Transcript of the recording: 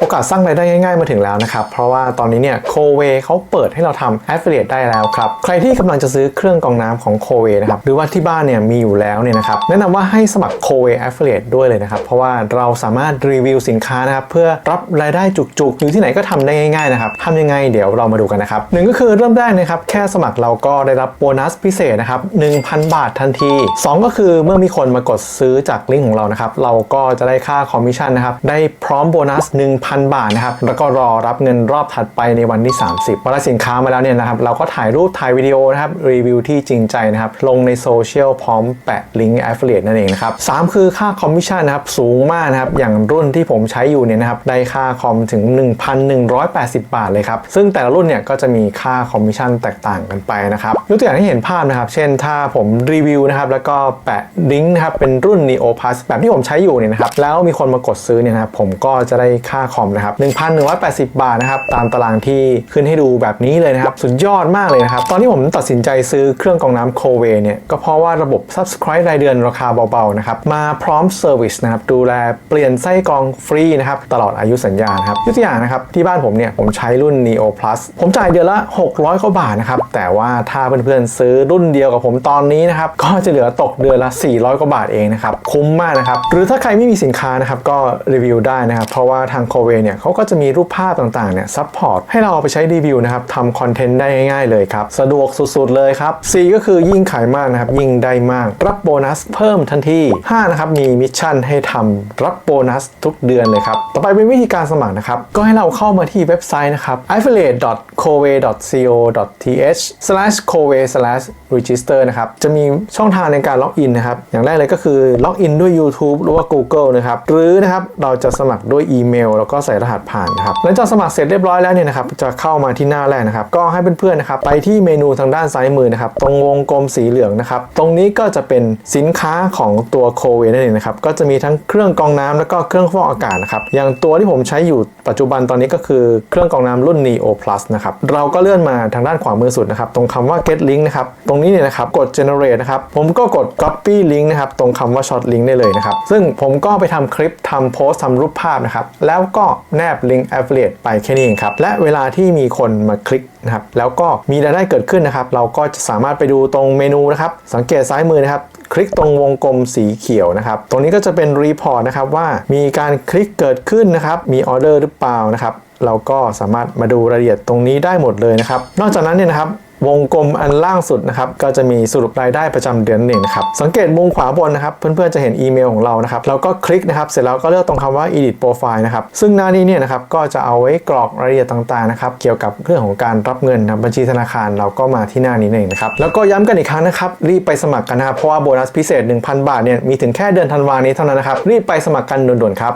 โอกาสสร้างรายได้ง่ายๆมาถึงแล้วนะครับ เพราะว่าตอนนี้เนี่ยโคเวเขาเปิดให้เราทำ affiliate ได้แล้วครับ ใครที่กำลังจะซื้อเครื่องกรองน้ำของโคเวนะครับ หรือว่าที่บ้านเนี่ยมีอยู่แล้วเนี่ยนะครับ แนะนำว่าให้สมัครโคเว affiliate ด้วยเลยนะครับ เพราะว่าเราสามารถรีวิวสินค้านะครับ เพื่อรับรายได้จุกๆ อยู่ที่ไหนก็ทำได้ง่ายๆนะครับทำยังไงเดี๋ยวเรามาดูกันนะครับหนึ่งก็คือเริ่มแรกนะครับแค่สมัครเราก็ได้รับโบนัสพิเศษนะครับ1,000 บาททันที 2 ก็คือเมื่อมีคนมากดซื้อจากลิงก์ของเรานะครับเราก็จะได้ค่าคอมมิชชั่นนะครับได้พร้อมโบนัส1,000 บาทนะครับ แล้วก็รอรับเงินรอบถัดไปในวันที่ 30พอได้สินค้ามาแล้วเนี่ยนะครับ เราก็ถ่ายรูปถ่ายวิดีโอนะครับ รีวิวที่จริงใจนะครับ ลงในโซเชียลพร้อมแปะลิงก์ affiliate นั่นเองนะครับสามคือค่าคอมมิชชั่นนะครับ สูงมากนะครับ อย่างรุ่นที่ผมใช้อยู่เนี่ยนะครับ ได้ค่าคอมถึง 1,180 บาทเลยครับ ซึ่งแต่ละรุ่นเนี่ยก็จะมีค่าคอมมิชชั่นแตกต่างกันไปนะครับยกตัวอย่างให้เห็นภาพนะครับ เช่น ถ้าผมรีวิวนะครับ แล้วก็แปะลิงก์นะครับ เป็นรุ่น Neo Plus แบบที่ผมใช้อยู่เนี่ยนะครับ แล้วมีคนมากดซื้อเนี่ยนะครับ ผมก็จะได้ค่าคอมนะครับ1,180 บาทนะครับตามตารางที่ขึ้นให้ดูแบบนี้เลยนะครับ สุดยอดมากเลยนะครับ ตอนที่ผมตัดสินใจซื้อเครื่องกรองน้ำโคเวเนี่ยก็เพราะว่าระบบ Subscribe รายเดือนราคาเบาๆนะครับมาพร้อมเซอร์วิสนะครับดูแลเปลี่ยนไส้กรองฟรีนะครับตลอดอายุสัญญาครับยกตัวอย่างนะครับที่บ้านผมเนี่ยผมใช้รุ่น Neo Plus ผมจ่ายเดือนละ 600กว่าบาทนะครับแต่ว่าถ้าเพื่อนๆซื้อรุ่นเดียวกับผมตอนนี้นะครับก็จะเหลือตกเดือนละ 400กว่าบาทเองนะครับคุ้มมากนะครับหรือถ้าใครไม่มีสินค้านะครับก็รีวิวได้นะครับเพราะว่าทางโคเวเนี่ยเขาก็จะมีรูปภาพต่างๆเนี่ยซัพพอร์ตให้เราเอาไปใช้รีวิวนะครับทำคอนเทนต์ได้ง่ายๆเลยครับ สะดวกสุดๆเลยครับ4ก็คือยิ่งขายมากนะครับ ยิ่งได้มาก รับโบนัสเพิ่มทันที 5 นะครับ มีมิชชั่นให้ทำรับโบนัสทุกเดือนเลยครับ ต่อไปเป็นวิธีการสมัครนะครับ ก็ให้เราเข้ามาที่เว็บไซต์นะครับ affiliate.coway.co.th/coway/register นะครับจะมีช่องทางในการล็อกอินนะครับอย่างแรกเลยก็คือล็อกอินด้วย YouTube หรือว่า Google นะครับหรือนะครับเราจะสมัครด้วยอีเมลแล้วก็ใส่รหัสผ่านนะครับหลังจากสมัครเสร็จเรียบร้อยแล้วเนี่ยนะครับจะเข้ามาที่หน้าแรกนะครับก็ให้เพื่อนๆนะครับไปที่เมนูทางด้านซ้ายมือนะครับตรงวงกลมสีเหลืองนะครับตรงนี้ก็จะเป็นสินค้าของตัวโคเวนั่นเองนะครับก็จะมีทั้งเครื่องกรองน้ำแล้วก็เครื่องฟอกอากาศนะครับอย่างตัวที่ผมใช้อยู่ปัจจุบันตอนนี้ก็คือเครื่องกรองน้ำรุ่น Neo Plus นะครับเราก็เลื่อนมาทางด้านขวามือสุดนะครับตรงคำว่า get link นะครับตรงนี้เนี่ยนะครับกด generate นะครับผมก็กด copy link นะครับตรงคำว่า short link ได้เลยนะครับซึ่งผมก็ไปทำคลิปทำโพสต์ทำรูปภาพนะครับแล้วก็แนบลิงก์ affiliate ไปแค่นี้เองครับ และเวลาที่มีคนมาคลิกนะครับ แล้วก็มีรายได้เกิดขึ้นนะครับ เราก็จะสามารถไปดูตรงเมนูนะครับ สังเกตซ้ายมือนะครับ คลิกตรงวงกลมสีเขียวนะครับ ตรงนี้ก็จะเป็นรีพอร์ตนะครับว่ามีการคลิกเกิดขึ้นนะครับ มีออเดอร์หรือเปล่านะครับ เราก็สามารถมาดูรายละเอียดตรงนี้ได้หมดเลยนะครับ นอกจากนั้นเนี่ยนะครับ วงกลมอันล่างสุดนะครับก็จะมีสรุปรายได้ประจำเดือนหนั่งนะครับสังเกตมุมขวาบนนะครับเพื่อนๆจะเห็นอีเมลของเรานะครับเราก็คลิกนะครับเสร็จแล้วก็เลือกตรงคำว่า edit profile นะครับซึ่งหน้านี้เนี่ยนะครับก็จะเอาไว้กรอกรายละเอียดต่างๆนะครับเกี่ยวกับเรื่องของการรับเงินนะบัญชีธนาคารเราก็มาที่หน้านี้นั่นเองนะครับแล้วก็ย้ำกันอีกครั้งนะครับรีบไปสมัครกันนะครับเพราะว่าโบนัสพิเศษ 1,000 บาทเนี่ยมีถึงแค่เดือนธันวานี้เท่านั้นนะครับรีบไปสมัครกันด่วนๆครับ